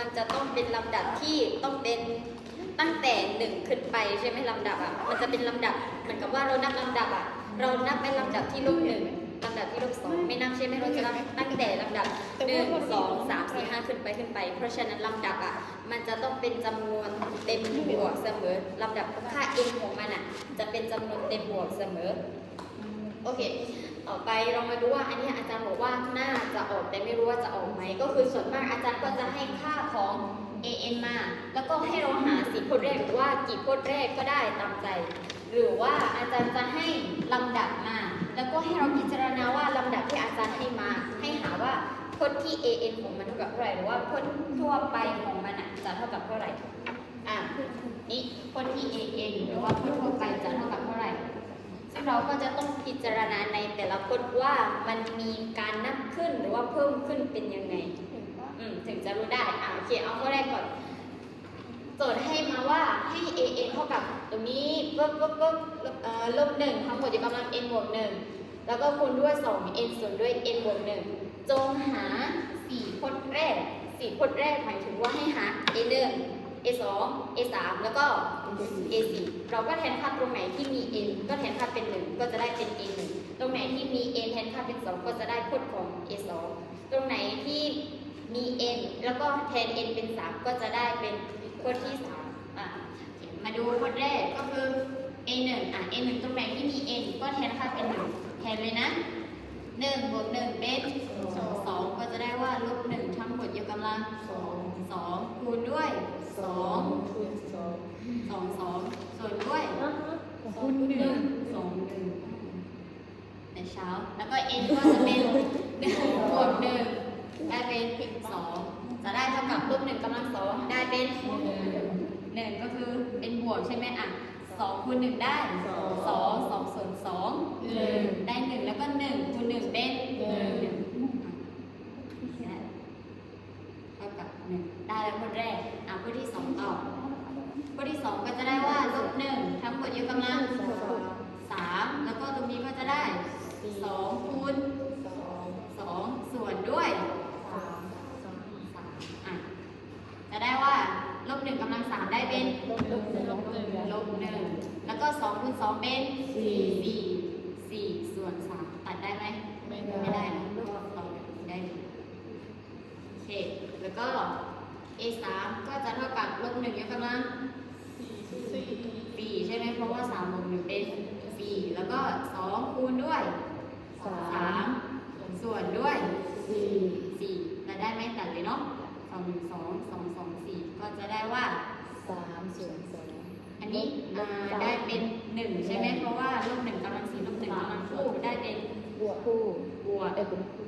มันจะต้องเป็นลำดับที่ต้องเป็นตั้งแต่หนึ่งขึ้นไปใช่ไหมลำดับอะ มันจะเป็นลำดับเหมือนกับว่าเรานับลำดับอะ เรานับเป็นลำดับที่ลบหนึ่งลำดับที่ลบสองไม่นับใช่ไหมเราจะนับตั้งแต่ลำดับหนึ่งสองสามสี่ห้าขึ้นไปขึ้นไป เพราะฉะนั้นลำดับอะ มันจะต้องเป็นจำนวนเต็มบวกเสมอลำดับค่า n ของมันอะ จะเป็นจำนวนเต็มบวกเสมอ โอเค ต่อไปเรามาดูว่าอันนี้อาจารย์บอกว่าน่าจะออกแต่ไม่รู้ว่าจะออกไหม ก็คือส่วนมากอาจารย์ก็จะให้ค่าของ an มา แล้วก็ให้เราหาสีพจน์แรกหรือว่ากี่พจน์แรกก็ได้ตามใจ หรือว่าอาจารย์จะให้ลำดับมา แล้วก็ให้เราพิจารณาว่าลำดับที่อาจารย์ให้มา ให้หาว่าพจน์ที่ an ของมันเท่ากับเท่าไหร่หรือว่าพจน์ทั่วไปของมันจะเท่ากับเท่าไหร่ อะ นี่พจน์ที่ an หรือว่าพจน์ทั่วไปจะเท่ากับเท่าไหร่ ซึ่งเราก็จะต้องพิจารณาในแต่ละพจน์ว่ามันมีการนับขึ้นหรือว่าเพิ่มขึ้นเป็นยังไงอืมถึงจะรู้ได้อ่าโอเคเอาข้อแรกก่อนโจทย์ให้มาว่าให้ a n เท่ากับตรงนี้ลบลบลบลบเอ่อลบหนึ่งทั้งหมดยกกำลัง n บวกหนึ่งแล้วก็คูณด้วย 2 n ส่วนด้วย n บวกหนึ่งจงหา4พจน์แรก4พจน์แรกหมายถึงว่าให้หา a 1 a 2 a 3 แล้วก็ a 4 เราก็แทนค่าตรงไหนที่มี n ก็แทนค่าเป็น 1 ก็จะได้เป็น a 1 ตรงไหนที่มี n แทนค่าเป็น 2 ก็จะได้พจน์ของ a 2 ตรงไหนที่มี n แล้วก็แทน n เป็น 3 ก็จะได้เป็นพจน์ที่3อะมาดูพจน์แรกก็คือ a 1 อะ a 1 ตรงไหนที่มี n ก็แทนค่าเป็น 1 แทนเลยนะ1บวก1เป็น2ก็จะได้ว่าลบ1ทั้งหมดยกกำลัง2คูณด้วย 2คูณสองสองสองส่วนด้วยคูณหนึ่งสองหนึ่งในเช้า แล้วก็ n ก็จะเป็นหนึ่งบวกหนึ่งได้เป็นสองจะได้เท่ากับลบหนึ่งกำลังสองได้เป็นหนึ่งก็คือเป็นบวกใช่ไหมอะสองคูณหนึ่งได้สองสองส่วนสองหนึ่งได้หนึ่งแล้วก็หนึ่งคูณหนึ่งเป็นหนึ่ง หนึ่งอะเท่ากับหนึ่งได้แล้วคนแรกอะคนที่สองต่อ ข้อที่สองก็จะได้ว่าลบหนึ่งทั้งหมดยกกำลังสามแล้วก็ตรงนี้ก็จะได้สองคูณ สอง สองส่วนด้วย สามสาม สามอะจะได้ว่าลบหนึ่งกำลังสามได้เป็น ลบหนึ่งลบหนึ่ง ลบหนึ่งแล้วก็สองคูณสองเป็น สี่ สี่สี่ส่วนสามตัดได้ไหม ไม่ ไม่ ได้ ได้นะก็ตอบได้เลยโอเคแล้ว ก็ a สามก็จะเท่ากับลบหนึ่งยกกำลังสี่สี่ใช่ไหมเพราะว่าสามบวกหนึ่งเป็นสี่แล้วก็สองคูณด้วยสาสามมส่วนด้วยสี่สี่เราได้ไหมตัดเลยเนาะสองหนึ่งสองสองสองสี่ก็จะได้ว่าสามส่วนสองอันนี้อ่าได้เป็นหนึ่งใช่ไหมเพราะว่าลบหนึ่งกำลังสี่ลบหนึ่งกำลังคู่ได้เป็นบวกคู่บวกเอ้ยเป็นคู่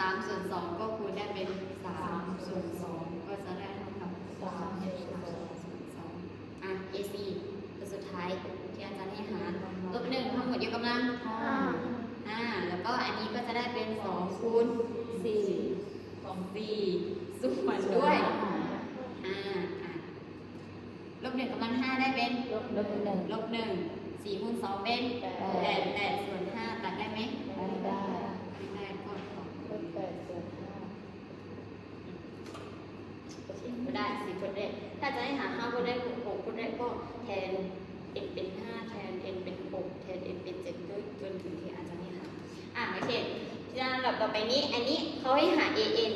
สามส่วนสองก็คูณได้เป็นสามส่วนสองก็จะได้เท่ากับสามส่วนสองส่วนสองอะ AC ตัวสุดท้ายที่อาจารย์ให้หารลบหนึ่งทั้งหมดยกกำลังห้าอ่าแล้วก็อันนี้ก็จะได้เป็นสองคูณสี่ของสี่ส่วนด้วยห้าอ่าอะลบหนึ่งกำลังห้าได้เป็นลบลบหนึ่งลบหนึ่งสี่คูณสองเป็นแปดแปดแปดส่วนห้าตัดได้ไหม ไม่ได้ ไม่ได้ก็ตอบ ลบแปดส่วนห้า ไม่ได้สี่คนแรกถ้า จะให้หาห้าคนแรกหกคนแรกก็แทน n เป็นห้าแทน n เป็นหกแทน n เป็นเจ็ดด้วยจนถึงที่อาจารย์ให้หาอะโอเคที่ลำดับต่อไปนี้ อันนี้เขาให้หา an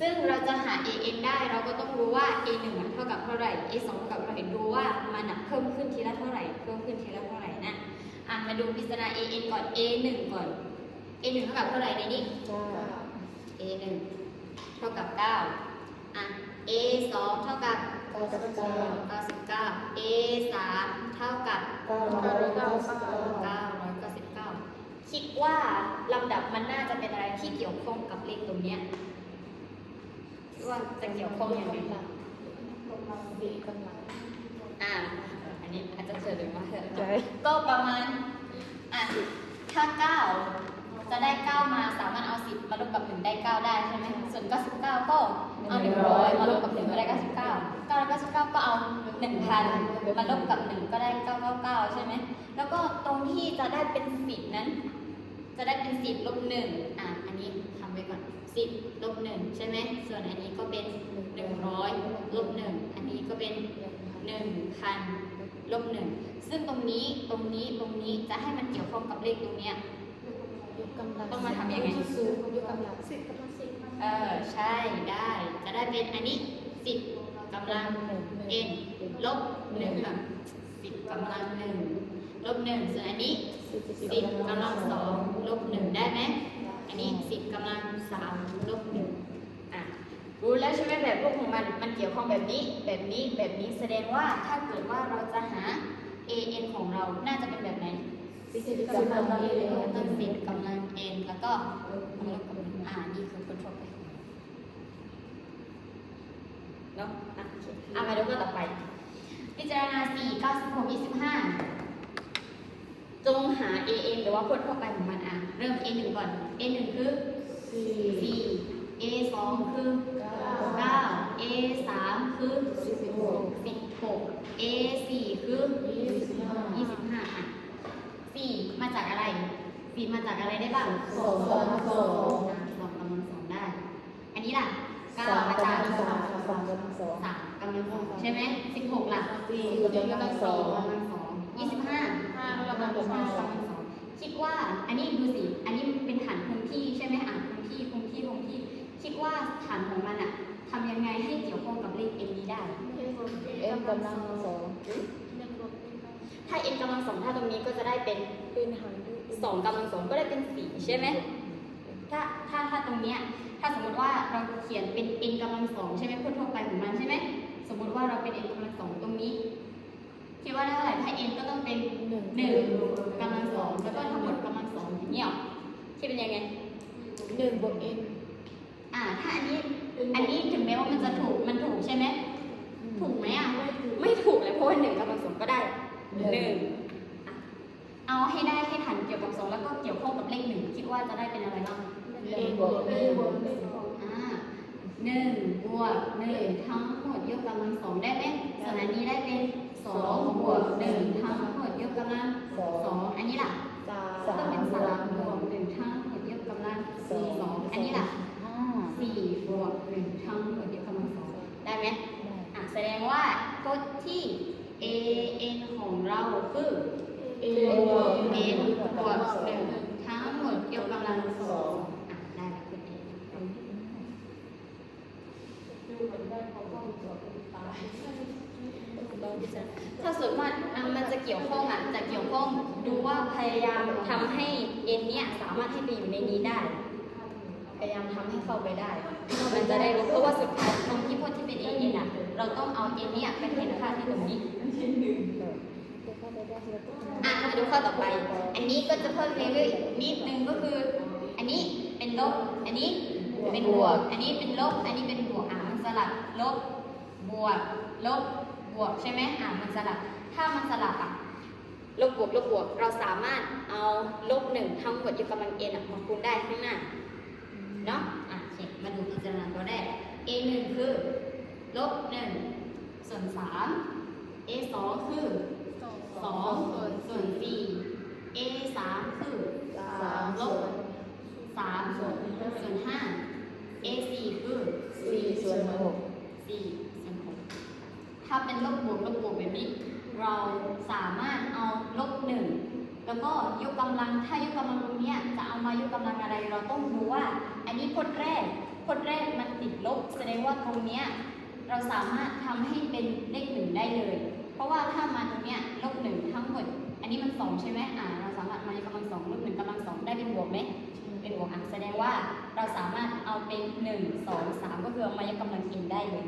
ซึ่งเราจะหา an ได้เราก็ต้องรู้ว่า a 1อะเท่ากับเท่าไหร่ a 2เท่ากับเท่าไหร่ดูว่ามันเพิ่มขึ้นทีละเท่าไหร่เพิ่มขึ้นทีละเท่าไหร่นะอะมาดูพิจารณา an ก่อน a 1ก่อน a 1เท่ากับเท่าไหร่ในนี้ก้า a 1เท่ากับ9อะ a 2เท่ากับเก้าสิบเก้า99 a 3เท่ากับ 999 A 3เท่ากับ999 คิดว่าลำดับมันน่าจะเป็นอะไรที่เกี่ยวข้องกับเลขตรงนี้ว่าจะเกี่ยวข้องยังไงล่ะอ่า อันนี้อาจจะเฉลยมาเถอะก็ประมาณ อะ ถ้าเก้าจะได้เก้ามาสามารถเอาสิบมาลบกับหนึ่งได้เก้าได้ใช่ไหมส่วนเก้าสิบเก้าก็เอาหนึ่งร้อยมาลบกับ 1 ก็ได้เก้าสิบเก้า แล้วก็เก้าก็เอาหนึ่งพันมาลบกับหนึ่งก็ได้เก้าเก้าเก้าใช่ไหมแล้วก็ตรงที่จะได้เป็นสิบนั้น จะได้เป็นสิบลบหนึ่งอะอันนี้ทำไปก่อนสิบลบหนึ่งใช่ไหมส่วนอันนี้ก็เป็นหนึ่งร้อยลบหนึ่งอันนี้ก็เป็นหนึ่งพันลบหนึ่งซึ่งตรงนี้ตรงนี้ตรงนี้จะให้มันเกี่ยวข้องกับเลขตรงเนี้ยต้องมาทำยังไงสิบกับสิบเออใช่ได้จะได้เป็นอันนี้สิบ กำลังเอ็นลบหนึ่งสิบกำลังหนึ่งลบหนึ่งส่วนอันนี้สิบกำลังสองลบหนึ่งได้ไหมอันนี้สิบกำลังสามลบหนึ่งอะรู้แล้วใช่ไหมแบบรูปของมันมันเกี่ยวข้องแบบนี้ แบบนี้แบบนี้แสดงว่าถ้าเกิดว่าเราจะหา a n ของเราน่าจะเป็นแบบไหนสิบกำลังเอต้นสิบกำลัง n แล้วก็ลบกำลังอ่านี่คือคนทั่วไป เนาะอะโอเคอะมาดูข้อต่อไป พิจารณา4 96 25จงหา a n หรือว่าคนทั่วไปของมันอะ เริ่ม a 1ก่อน a 1คือสี่4 a 2คือเก้า9 a 3คือสิบหก16 a 4คือยี่สิบห้ายี่สิบห้าอะสี่มาจากอะไรสี่มาจากอะไรได้บ้างสองกำลังสองอะสองกำลังสองได้ อันนี้ล่ะเก้าสามมาจากกำลัง สามสามกำลังสองสามกำลังสองใช่ไหมสิบหกล่ะสี่กำลังสองกำลังสองยี่สิบห้าห้ากำลังสองกำลังสองคิดว่าอันนี้ดูสิ อันนี้เป็นฐานคงที่ใช่ไหมอะคงที่คงที่คงที่ คิดว่าฐานของมันอะทำยังไงให้เกี่ยวข้องกับเลข n นี้ได้เอ็มกำลังสองถ้า n กำลังสองถ้าตรงนี้ก็จะได้เป็นเป็นหารด้วยสองกำลังสองก็ได้เป็นสี่ใช่ไหม ถ้าถ้าถ้าตรงเนี้ยถ้าสมมติว่าเราเขียนเป็น n กำลังสองใช่ไหมพูดทั่วไปของมันใช่ไหมสมมติว่าเราเป็น n กำลังสองตรงนี้คิดว่าได้เท่าไหร่ถ้า n ก็ต้องเป็นหนึ่งหนึ่งกำลังสองแล้วก็ทั้งหมดกำลังสองอย่างเงี้ยหรอคิดเป็นยังไงหนึ่งบวกเอ็นอ่าถ้าอันนี้อันนี้ถึงแม้ว่ามันจะถูกมันถูกใช่ไหมถูกไหมอะไม่ถูกเลยเพราะว่าหนึ่งกำลังสองก็ได้หนึ่งอะเอาให้ได้ให้ทันเกี่ยวกับสองแล้วก็เกี่ยวข้องกับเลขหนึ่งคิดว่าจะได้เป็นอะไรบ้าง เอ็นบวกเอ็นอ่าหนึ่งบวกหนึ่งทั้งหมดยกกำลังสองได้ไหมสถานีได้เป็นสองบวกหนึ่งทั้งหมดยกกำลัง สอง สองอันนี้ล่ะ สา ก็ ม เป็นสามบวกหนึ่งทั้งหมดยกกำลังสี่สองอันนี้ล่ะ ห้า สี่บวกหนึ่งทั้งหมดยกกำลังสองได้ไหม ได้ อะแสดงว่าก็ที่ a n ของเราคือ เอ็นบวก n เอ็น บวกหนึ่งทั้งหมดยกกำลังสองอะได้แล้วคุณเอ ถ้าสมมติว่าอะมันจะเกี่ยวข้องอะจะเกี่ยวข้องดูว่าพยายามทำให้เอ็นเนี่ยสามารถให้ไปอยู่ในนี้ได้ พยายามทำให้เข้าไปได้ มันจะได้รู้เพราะว่าสุดท้ายตรงที่พวกที่เป็นเอ็นอะเราต้องเอาเอ็นเนี่ยไปเห็นค่าที่ตรงนี้จะเข้ด้ทีละตัวอะมาดูข้อต่อไป อันนี้ก็จะเพิ่มเรื่อยๆนิดนึงก็คือ อันนี้เป็นลบ อันนี้เป็นบวก อันนี้เป็นลบ อันนี้เป็นบวกอะ ลับลบบวกลบบวกใช่ไหมอะมันสลับ ถ้ามันสลับอะลบบวกลบบวก เราสามารถเอาลบหนึ่งทั้งหมดยกกำลังเอ็นอะมาคูณได้ข้างหน้าเนาะอะโอเคมาดูพิจารณาตัวแรก a หนึ่งคือลบหนึ่งส่วนสาม a สองคือสองส่วนสี่ a สามคือสามลบสามส่วนส่วนห้า a สี่คือ สี่ส่วนหกสี่ส่วนหกถ้าเป็นลบบวกลบบวกแบบนี้ เราสามารถเอาลบหนึ่งแล้วก็ยกกำลังถ้ายกกำลังตรงเนี้ยจะเอามายกกำลังอะไร เราต้องดูว่า อันนี้พจน์แรกพจน์แรกมันติดลบ แสดงว่าตรงเนี้ยเราสามารถทำให้เป็นเลขหนึ่งได้เลย เพราะว่าถ้ามาตรงเนี้ยลบหนึ่งทั้งหมด อันนี้มันสองใช่ไหมอ่าเราสามารถมายกกำลังสองลบหนึ่งกำลังสองได้เป็นบวกไหม เป็นบวกอะแสดงว่าเราสามารถเอาเป็นหนึ่งสองสามก็คือเอามายกกำลังกินได้เลย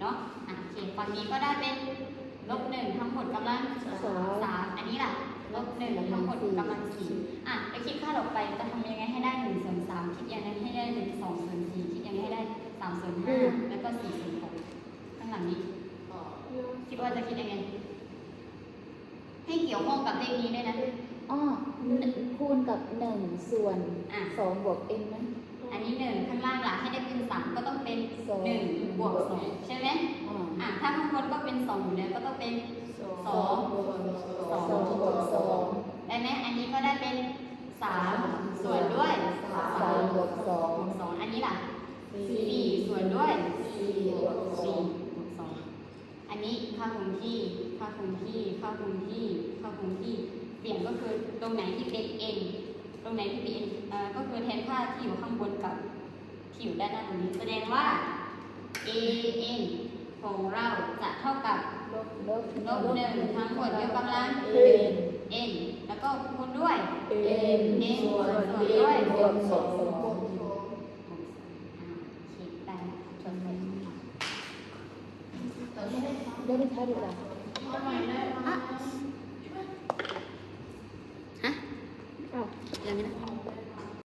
เนาะอะโอเคฝั่งนี้ก็ได้เป็นลบหนึ่งทั้งหมดกำลังสามสามอันนี้ล่ะลบหนึ่งทั้งหมดกำลังสี่อะไปคิดค่าต่อไปจะทำยังไงให้ได้หนึ่งส่วนสามคิดยังไงให้ได้หนึ่งสองส่วนสี่คิดยังไงให้ได้สามส่วนห้าแล้วก็สี่ส่วนหกข้างหลังนี้คิดว่าจะคิดยังไง ให้เกี่ยวข้องกับเลขนี้ด้วยนะ อ๋อคูณกับหนึ่งส่วนสองบวก n นหม อันนี้หนึ่งข้างล่างหล่ะให้ได้เป็นสามก็ต้องเป็นสอง หนึ่งบวกสองใช่ไหมอ่าอถ้าข้างบนก็เป็นสองอยู่แล้วก็ต้องเป็นสองบวกสองสองบวกสอง ได้ไหมอันนี้ก็ได้เป็นสามส่วนด้วยสามบวกสองสองอันนี้ล่ะสี่ส่วนด้วยสี่บวกสองอันนี้ค่าคงที่ค่าคงที่ค่าคงที่ค่าคงที่ เปลี่ยนก็คือตรงไหนที่เป็น n ตรงไหนที่เป็น n เอ่อก็คือแทนค่าที่อยู่ข้างบนกับที่อยู่ด้านหน้าตรงนี้แสดงว่า a n ของเราจะเท่ากับลบลบลบหนึ่งทั้งหมดยกกำลังเอ็น n แล้วก็คูณด้วยเอ็น n ส่วนส่วนเอ็ด้วยนบวกสองคิดได้ชนได้ไหมคะดูละฮะอ้าวอย่างนี้นะ